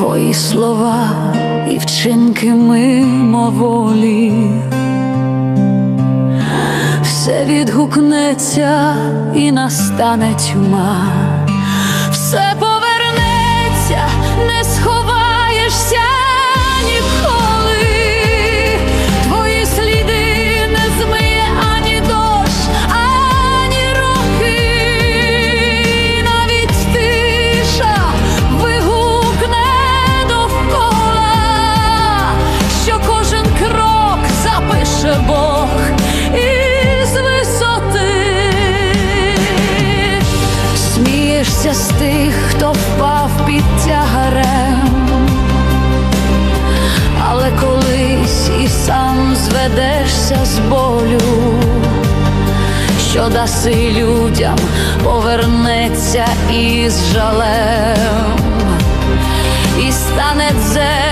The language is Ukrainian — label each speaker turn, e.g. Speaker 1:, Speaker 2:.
Speaker 1: твої слова і вчинки мимоволі. Все відгукнеться і настане тьма, все Бійся з тих, хто впав під тягарем, але колись і сам зведешся з болю, що даси людям повернеться із жалем і стане це.